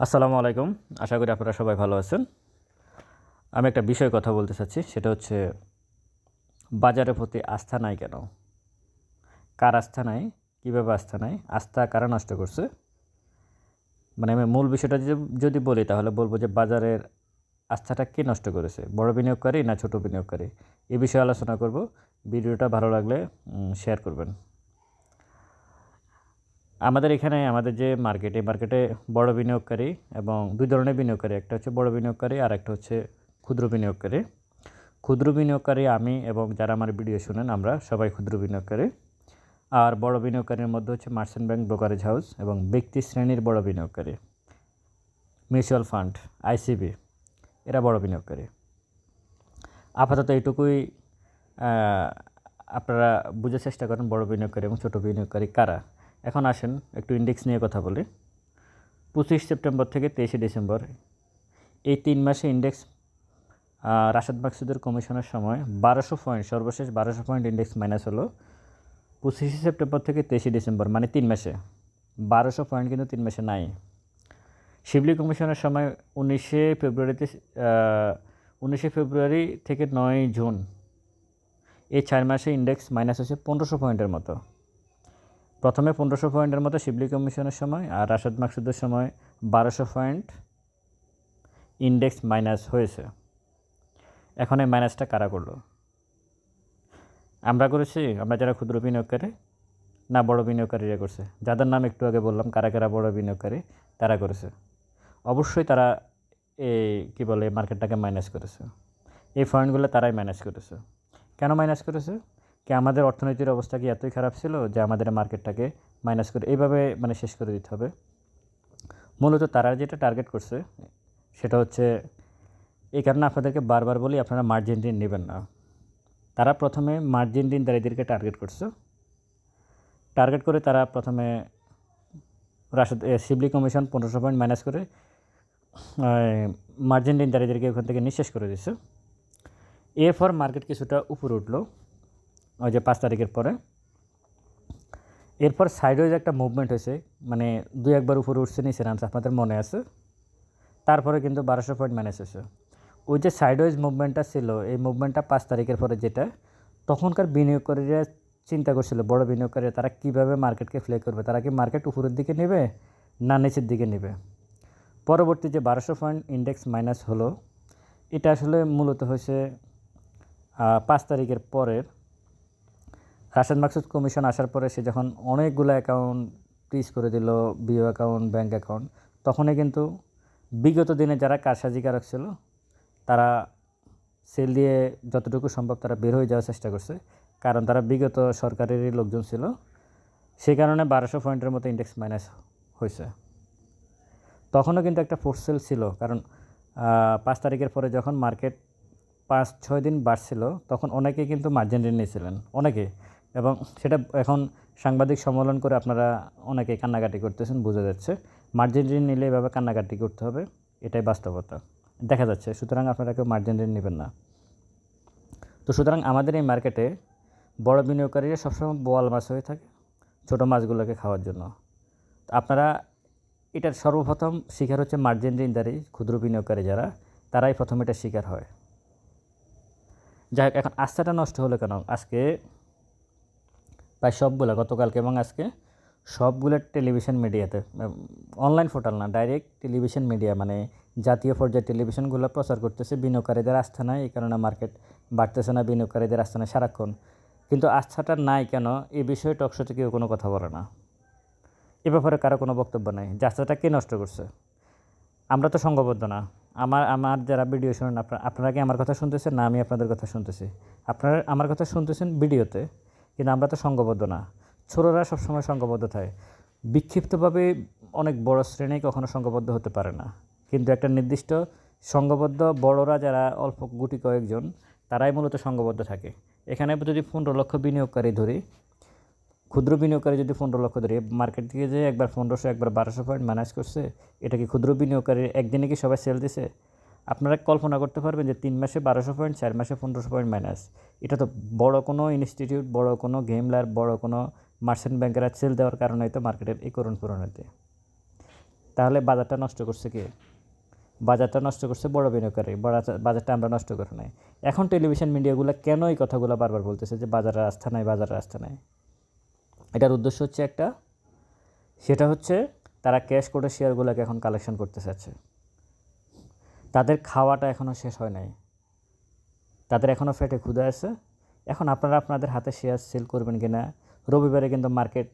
আসসালামু আলাইকুম। আশা করি আপনারা সবাই ভালো আছেন। আমি একটা বিষয়ে কথা বলতে চাচ্ছি, সেটা হচ্ছে বাজারের প্রতি আস্থা নাই কেন? কার আস্থা নাই? কীভাবে আস্থা নাই? আস্থা কারা নষ্ট করছে? মানে আমি মূল বিষয়টা যদি- বলি, তাহলে বলব যে বাজারের আস্থাটা কে নষ্ট করেছে? বড় বিনিয়োগকারী না ছোট বিনিয়োগকারী? এ বিষয়ে আলোচনা করব। ভিডিওটা ভালো লাগলে শেয়ার করবেন। আমাদের এখানে আমাদের যে মার্কেট এই মার্কেটে বড় বিনিয়োগকারী এবং দুই ধরনের বিনিয়োগকারী, একটা হচ্ছে বড় বিনিয়োগকারী আর একটা হচ্ছে ক্ষুদ্র বিনিয়োগকারী। ক্ষুদ্র বিনিয়োগকারী আমি এবং যারা আমার ভিডিও শুনেন, আমরা সবাই ক্ষুদ্র বিনিয়োগকারী। আর বড় বিনিয়োগকারীর মধ্যে হচ্ছে মার্চেন্ট ব্যাংক ব্রোকারেজ হাউস এবং ব্যক্তি শ্রেণির বড় বিনিয়োগকারী। মিউচুয়াল ফান্ড আইসিবি এরা বড় বিনিয়োগকারী। আপাতত এইটুকুই আপনারা বুঝার চেষ্টা করেন বড় বিনিয়োগকারী এবং ছোট বিনিয়োগকারী কারা। এখন আসেন, একটু ইন্ডেক্স নিয়ে কথা বলি। পঁচিশ সেপ্টেম্বর থেকে তেইশে ডিসেম্বর, এই তিন মাসে ইন্ডেক্স রাশাদ মাকসুদের কমিশনের সময় বারোশো পয়েন্ট সর্বশেষ বারোশো পয়েন্ট ইন্ডেক্স মাইনাস হলো। পঁচিশে সেপ্টেম্বর থেকে তেইশে ডিসেম্বর মানে তিন মাসে। বারোশো পয়েন্ট কিন্তু তিন মাসে নাই। শিবলি কমিশনের সময় উনিশে ফেব্রুয়ারিতে উনিশে ফেব্রুয়ারি থেকে নয় জুন, এই চার মাসে ইন্ডেক্স মাইনাস হচ্ছে পনেরোশো পয়েন্টের মতো। প্রথমে পনেরোশো পয়েন্টের মতো শিবলি কমিশনের সময় আর রাশাদ মাকসুদের সময় বারোশো পয়েন্ট ইন্ডেক্স মাইনাস হয়েছে। এখন এই মাইনাসটা কারা করল? আমরা করেছি, আমরা যারা ক্ষুদ্র বিনিয়োগকারী, না বড় বিনিয়োগকারীরা করছে। যাদের নাম একটু আগে বললাম, কারা কারা বড় বিনিয়োগকারী, তারা করেছে। অবশ্যই তারা এই কী বলে মার্কেটটাকে মাইনাস করেছে। এই পয়েন্টগুলো তারাই মাইনাস করেছে। কেন মাইনাস করেছে? কি আমাদের অর্থনীতির অবস্থা কি এতই খারাপ ছিল যে আমাদের মার্কেটটাকে মাইনাস করে এইভাবে মানে শেষ করে দিতে হবে? মূলত তারা যেটা টার্গেট করছে, সেটা হচ্ছে এই কারণে আপনাদেরকে বারবার বলি, আপনারা মার্জিন ঋণ নেবেন না। তারা প্রথমে মার্জিন ঋণদারীদেরকে টার্গেট করছে। টার্গেট করে তারা প্রথমে রাশদ শিবলি কমিশন পনেরোশো পয়েন্ট মাইনাস করে মার্জিন ঋণদারীদেরকে ওখান থেকে নিঃশেষ করে দিচ্ছে এরপর মার্কেট কিছুটা উপরে উঠল। ওই যে পাঁচ তারিখের পরে। এরপর সাইডওয়াইজ একটা মুভমেন্ট হয়েছে মানে দুই একবার উপরে উঠছে নিচে নামছে, আপনাদের মনে আছে? তারপরে কিন্তু বারোশো পয়েন্ট মাইনাস হয়েছে। ওই যে সাইডওয়াইজ মুভমেন্টটা ছিল, এই মুভমেন্টটা পাঁচ তারিখের পরে যেটা, তখনকার বিনিয়োগকারীরা চিন্তা করছিল, বড় বিনিয়োগকারীরা তারা কীভাবে মার্কেটকে ফ্লে করবে? তারা কি মার্কেট উপরের দিকে নেবে না নিচের দিকে নেবে? পরবর্তী যে বারোশো পয়েন্ট ইন্ডেক্স মাইনাস হলো, এটা আসলে মূলত হয়েছে পাঁচ তারিখের পরের রাশেদ মাকসুদ কমিশন আসার পরে সে যখন অনেকগুলো অ্যাকাউন্ট ফ্রিজ করে দিল, বিও অ্যাকাউন্ট ব্যাঙ্ক অ্যাকাউন্ট, তখনই কিন্তু বিগত দিনে যারা কারসাজিকারক ছিল, তারা সেল দিয়ে যতটুকু সম্ভব তারা বের হয়ে যাওয়ার চেষ্টা করছে। কারণ তারা বিগত সরকারেরই লোকজন ছিল। সেই কারণে বারোশো পয়েন্টের মতো ইন্ডেক্স মাইনাস হয়েছে। তখনও কিন্তু একটা ফোর্স সেল ছিল। কারণ পাঁচ তারিখের পরে যখন মার্কেট পাঁচ, ছয় দিন বাড়ছিল, তখন অনেকে কিন্তু মার্জিন ঋণ নিয়েছিলেন। অনেকে। এবং সেটা এখন সাংবাদিক সম্মেলন করে আপনারা অনেকে কান্নাকাটি করতেছেন, বোঝা যাচ্ছে। মার্জিন ঋণ নিলে এভাবে কান্নাকাটি করতে হবে, এটাই বাস্তবতা। দেখা যাচ্ছে, সুতরাং আপনারা কেউ মার্জিন ঋণ নেবেন না। তো সুতরাং আমাদের এই মার্কেটে বড় বিনিয়োগকারীরা সবসময় বোয়াল মাছ হয়ে থাকে, ছোটো মাছগুলোকে খাওয়ার জন্য। আপনারা এটার সর্বপ্রথম শিকার হচ্ছে মার্জিন ঋণদারি ক্ষুদ্র বিনিয়োগকারী যারা, তারাই প্রথম এটা শিকার হয়। যাই হোক, এখন আস্থাটা নষ্ট হলো কেন? আজকে প্রায় সবগুলো, গতকালকে এবং আজকে সবগুলো টেলিভিশন মিডিয়াতে অনলাইন পোর্টাল না ডাইরেক্ট টেলিভিশন মিডিয়া মানে জাতীয় পর্যায়ে টেলিভিশনগুলো প্রচার করতেছে বিনিয়োগকারীদের আস্থা নাই, এই কারণে মার্কেট বাড়তেছে না, বিনিয়োগকারীদের আস্থা নাই সারাক্ষণ। কিন্তু আস্থাটা নাই কেন, এই বিষয়ে টকশোতে কেউ কোনো কথা বলে না। এ ব্যাপারে কারও কোনো বক্তব্য নেই। যে আস্থাটা কে নষ্ট করছে? আমরা তো সঙ্গবদ্ধ না। আমার আমার যারা ভিডিও শুনেন আপনারা আপনারা কি আমার কথা শুনতেছেন? না, আমি আপনাদের কথা শুনতেছি। আপনারা আমার কথা শুনতেছেন ভিডিওতে কিন্তু আমরা তো সঙ্গবদ্ধ না। ছোটরা সবসময় সঙ্গবদ্ধ থাকে। বিক্ষিপ্তভাবে অনেক বড় শ্রেণি কখনো সঙ্গবদ্ধ হতে পারে না। কিন্তু একটা নির্দিষ্ট সঙ্গবদ্ধ বড়রা যারা অল্প গুটি কয়েকজন, তারাই মূলত সঙ্গবদ্ধ থাকে। এখানে যদি পনেরো লক্ষ বিনিয়োগকারী ধরি, ক্ষুদ্র বিনিয়োগকারী যদি পনেরো লক্ষ ধরি মার্কেট থেকে যে একবার পনেরোশো, একবার বারোশো পয়েন্ট ম্যানেজ করছে, এটা কি ক্ষুদ্র বিনিয়োগকারী একদিনে কি সবাই সেল দিছে? আপনারা কল্পনা করতে পারবেন যে তিন মাসে বারোশো পয়েন্ট, চার মাসে পনেরোশো পয়েন্ট মাইনাস এটা তো বড় কোনো ইনস্টিটিউট বড় কোনো গেমলার বড় কোনো মার্চেন্ট ব্যাংকের সেল দেওয়ার কারণে তো মার্কেটের এই করুণ পরিণতি। তাহলে বাজারটা নষ্ট করছে কে? বাজারটা নষ্ট করছে বড় বিনিয়োগকারী। বাজার- বাজারটা আমরা নষ্ট করে নাই এখন টেলিভিশন মিডিয়াগুলো কেন এই কথাগুলো বারবার বলতেছে যে বাজারের আস্থা নাই, বাজারের আস্থা নাই? এটার উদ্দেশ্য হচ্ছে একটা, সেটা হচ্ছে তারা ক্যাশ করে শেয়ারগুলোকে এখন কালেকশন করতে চাচ্ছে। তাদের খাওয়াটা এখনও শেষ হয় নাই। তাদের এখনও ফেটে ক্ষুদা আছে। এখন আপনারা আপনাদের হাতে শেয়ার সেল করবেন কি না রবিবারে কিন্তু মার্কেট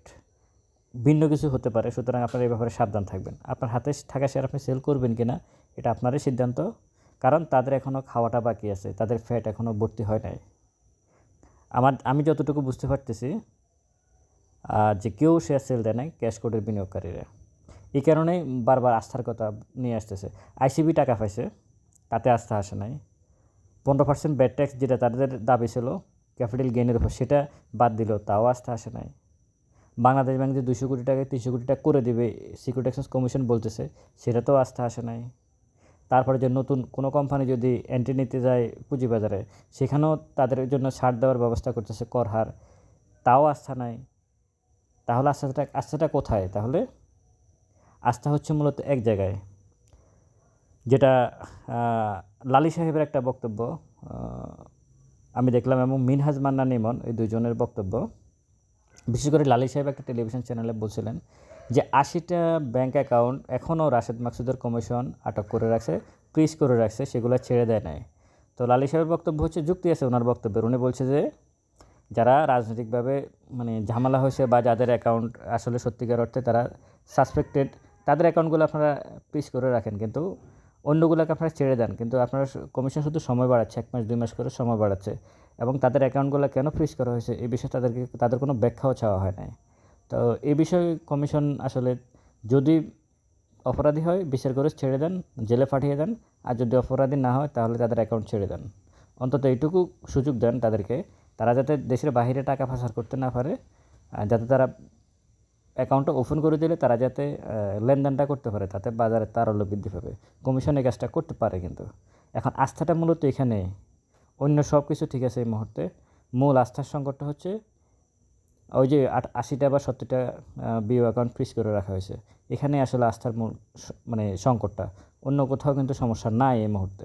ভিন্ন কিছু হতে পারে, সুতরাং আপনারা এই ব্যাপারে সাবধান থাকবেন। আপনার হাতে থাকা শেয়ার আপনি সেল করবেন কি না এটা আপনারই সিদ্ধান্ত, কারণ তাদের এখনও খাওয়াটা বাকি আছে, তাদের ফ্যাট এখনও ভর্তি হয় নাই। আমার, আমি যতটুকু বুঝতে পারতেছি যে কেউ শেয়ার সেল দেয় নাই ক্যাশ কোডের বিনিয়োগকারীরা। এই কারণেই বারবার আস্থার কথা নিয়ে আসতেছে। আইসিবি টাকা পাইছে, তাতে আস্থা আসে নাই। পনেরো পার্সেন্ট ব্যাড ট্যাক্স যেটা তাদের দাবি ছিল ক্যাপিটাল গেইনের উপর সেটা বাদ দিল, তাও আস্থা আসে নাই। বাংলাদেশ ব্যাংক যে দুশো কোটি টাকা, তিনশো কোটি টাকা করে দেবে সিকিউরিটি এক্সচেঞ্জ কমিশন বলতেছে সেটাতেও আস্থা আসে নাই। তারপরে যে নতুন কোনো কোম্পানি যদি এন্ট্রি নিতে যায় পুঁজিবাজারে, সেখানেও তাদের জন্য ছাড় দেওয়ার ব্যবস্থা করতেছে কর হার তাও আস্থা নাই। তাহলে আস্থাটা আস্থাটা কোথায়? তাহলে আস্থা হচ্ছে মূলত এক জায়গায়, যেটা লালি সাহেবের একটা বক্তব্য আমি দেখলাম এবং মিনহাজ মান্না নিমন এই দুজনের বক্তব্য। বিশেষ করে লালি সাহেব একটা টেলিভিশন চ্যানেলে বলছিলেন যে আশিটা ব্যাংক অ্যাকাউন্ট এখনও রাশেদ মাকসুদের কমিশন আটক করে রাখছে ফ্রিজ করে রাখছে, সেগুলো ছেড়ে দেয় নাই। তো লালি সাহেবের বক্তব্য হচ্ছে, যুক্তি আছে ওনার বক্তব্যের। উনি বলছে যে, যারা রাজনৈতিকভাবে মানে ঝামেলা হয়েছে বা যাদের অ্যাকাউন্ট আসলে সত্যিকার অর্থে তারা সাসপেক্টেড তাদের অ্যাকাউন্টগুলো আপনারা ফ্রিজ করে রাখেন, কিন্তু অন্যগুলোকে আপনারা ছেড়ে দেন। কিন্তু আপনারা কমিশন শুধু সময় বাড়াচ্ছে, এক মাস, দুই মাস করে সময় বাড়াচ্ছে এবং তাদের অ্যাকাউন্টগুলো কেন ফ্রিজ করা হয়েছে এই বিষয়ে তাদেরকে, তাদের কোনো ব্যাখ্যাও চাওয়া হয় নাই। তো এই বিষয়ে কমিশন আসলে যদি অপরাধী হয়, বিচার করে ছেড়ে দেন, জেলে পাঠিয়ে দেন, আর যদি অপরাধী না হয়, তাহলে তাদের অ্যাকাউন্ট ছেড়ে দেন। অন্তত এইটুকু সুযোগ দেন তাদেরকে, তারা যাতে দেশের বাইরে টাকা পাচার করতে না পারে যাতে তারা অ্যাকাউন্টটা ওপেন করে দিলে তারা যাতে লেনদেনটা করতে পারে, তাতে বাজারে তারল্য বৃদ্ধি পাবে। কমিশন এই কাজটা করতে পারে কিন্তু। এখন আস্থাটা মূলত এখানে অন্য সব কিছু ঠিক আছে এই মুহূর্তে। মূল আস্থার সংকটটা হচ্ছে ওই যে আট, আশিটা বা সত্তরটা বিও অ্যাকাউন্ট ফ্রিজ করে রাখা হয়েছে। এখানে আসলে আস্থার মূল মানে সংকটটা। অন্য কোথাও কিন্তু সমস্যা নাই এই মুহূর্তে।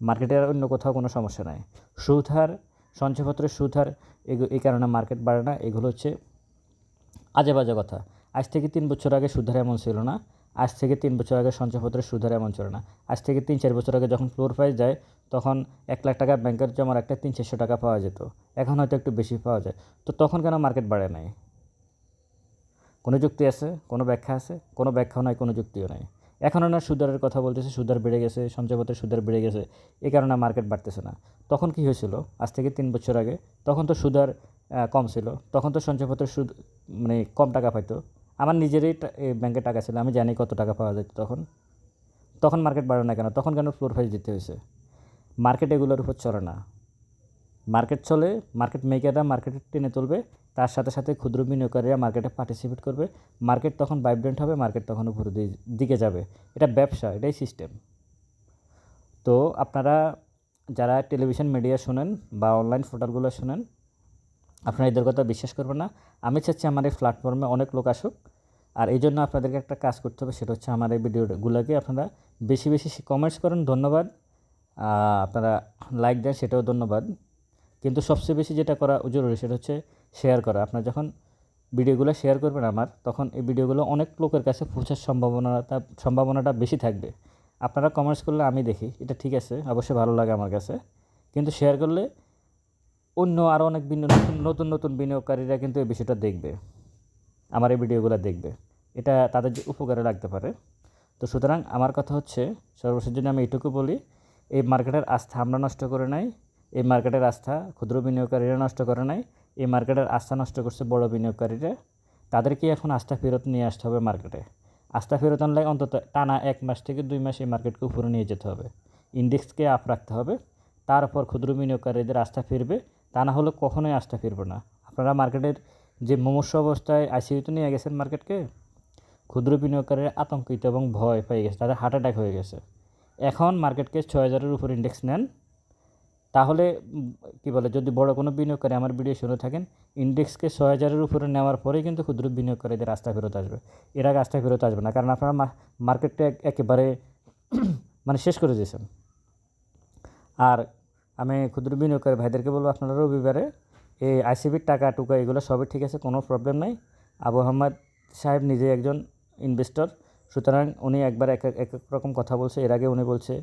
মার্কেটের অন্য কোথাও কোনো সমস্যা নাই। সুদ হার, সঞ্চয়পত্রের এগু- এই কারণে মার্কেট বাড়ে না। এগুলো হচ্ছে আজে বাজে কথা। আজ থেকে তিন বছর আগে সুধার এমন ছিল না। আজ থেকে তিন বছর আগে সঞ্চয়পত্রের সুধার এমন ছিল না। আজ থেকে তিন চার বছর আগে যখন ফ্লোর প্রাইস যায়, তখন এক লাখ টাকা ব্যাংকের জমার একটা তিন চারশো টাকা পাওয়া যেত। এখন হয়তো একটু বেশি পাওয়া যায়। তো তখন কেন মার্কেট বাড়ে নাই? কোনো যুক্তি আছে? কোনো ব্যাখ্যা আছে? কোনো ব্যাখ্যাও নাই, কোনো যুক্তিও নাই। এখন না সুদারের কথা বলতেছে সুদার বেড়ে গেছে সঞ্চয়পত্রের সুদার বেড়ে গেছে। এই কারণে মার্কেট বাড়তেছে না। তখন কি হয়েছিল? আজ থেকে তিন বছর আগে। তখন তো সুদার কম ছিল। তখন তো সঞ্চয়পত্রের সুদ মানে কম টাকা পাইতো। আমার নিজেরই ব্যাংকে টাকা ছিল, আমি জানি কত টাকা পাওয়া যেত তখন। তখন মার্কেট বাড়ে না কেন? তখন কেন ফ্লোর প্রাইস দিতে হয়েছে? মার্কেট এগুলোর উপর চলে না। মার্কেট চলে মার্কেট মেকাররা মার্কেটে টেনে তুলবে, তার সাথে সাথে ক্ষুদ্র বিনিয়োগকারীরা মার্কেটে পার্টিসিপেট করবে। মার্কেট তখন ভাইব্রেন্ট হবে মার্কেট তখন উপরের দি- দিকে যাবে। এটা ব্যবসা, এটাই সিস্টেম তো আপনারা যারা টেলিভিশন মিডিয়া শোনেন বা অনলাইন পোর্টালগুলো শোনেন আপনারা এদের কথা বিশ্বাস করবেন না। আমি চাচ্ছি আমার এই প্ল্যাটফর্মে অনেক লোক আসুক। আর এই জন্য আপনাদেরকে একটা কাজ করতে হবে, সেটা হচ্ছে আমার এই ভিডিওগুলোকে আপনারা বেশি বেশি কমেন্টস করেন, ধন্যবাদ। আপনারা লাইক দেন, সেটাও ধন্যবাদ। কিন্তু সবচেয়ে বেশি যেটা করা জরুরি, সেটা হচ্ছে শেয়ার করা। আপনার যখন ভিডিওগুলো শেয়ার করবেন আমার, তখন এই ভিডিওগুলো অনেক লোকের কাছে পৌঁছার সম্ভাবনাটা সম্ভাবনাটা বেশি থাকবে। আপনারা কমেন্টস করলে আমি দেখি, এটা ঠিক আছে, অবশ্যই ভালো লাগে আমার কাছে। কিন্তু শেয়ার করলে অন্য আরও অনেক নতুন নতুন নতুন বিনিয়োগকারীরা কিন্তু এই বিষয়টা দেখবে। আমার এই ভিডিওগুলো দেখবে। এটা তাদের যে উপকারে লাগতে পারে। তো সুতরাং আমার কথা হচ্ছে, সর্বশেষ জন্য আমি এটুকু বলি, এই মার্কেটের আস্থা আমরা নষ্ট করে নাই, এই মার্কেটের আস্থা ক্ষুদ্র বিনিয়োগকারীরা নষ্ট করে নাই, এই মার্কেটের আস্থা নষ্ট করছে বড় বিনিয়োগকারীরা, তাদেরকে এখন আস্থা ফেরত নিয়ে আসতে হবে মার্কেটে। আস্থা ফেরত আনলে অন্তত টানা এক মাস থেকে দুই মাস এই মার্কেটকে উপরে নিয়ে যেতে হবে। ইন্ডেক্সকে আপ রাখতে হবে। তারপর ক্ষুদ্র বিনিয়োগকারীদের আস্থা ফিরবে। তা না হলে কখনোই আস্থা ফিরবে না। আপনারা মার্কেটের যে মুমূর্ষ অবস্থায় আইসিইউতে নিয়ে গেছেন মার্কেটকে, ক্ষুদ্র বিনিয়োগকারীরা আতঙ্কিত এবং ভয় পেয়ে গেছে, তাদের হার্ট অ্যাটাক হয়ে গেছে। এখন মার্কেটকে ছয় হাজারের উপর ইন্ডেক্স নেন। তাহলে, কি বলে, যদি বড় কোনো বিনিয়োগকারী আমার ভিডিও শুনে থাকেন ইন্ডেক্সকে ছয় হাজারের উপরে নেওয়ার পরেই কিন্তু ক্ষুদ্র বিনিয়োগকারীদের রাস্তা ফেরত আসবে। এর আগে রাস্তা ফেরত আসবে না, কারণ আপনারা মার্কেটটা একেবারে মানে শেষ করে দিয়েছেন। আর আমি ক্ষুদ্র বিনিয়োগকারী ভাইদেরকে বলব, আপনারা রবিবারে এই আইসিবির টাকা টুকা এগুলো সবই ঠিক আছে, কোনো প্রবলেম নাই। আবু আহমদ সাহেব নিজে একজন ইনভেস্টর সুতরাং উনি একবার এক এক রকম কথা বলছে। এর আগে উনি বলছে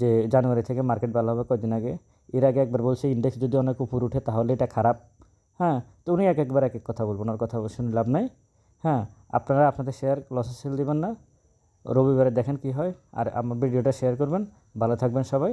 যে জানুয়ারি থেকে মার্কেট ভালো হবে কয়েকদিন আগে। এর আগে একবার বলছে ইন্ডেক্স যদি অনেক উপর উঠে তাহলে এটা খারাপ। হ্যাঁ তো উনি এক একবার এক এক কথা বলবেন, ওনার কথা শুনে লাভ নাই। হ্যাঁ আপনারা আপনাদের শেয়ার লসে সেল দেবেন না। রবিবারে দেখেন কি হয়, আর আমার ভিডিওটা শেয়ার করবেন। ভালো থাকবেন সবাই।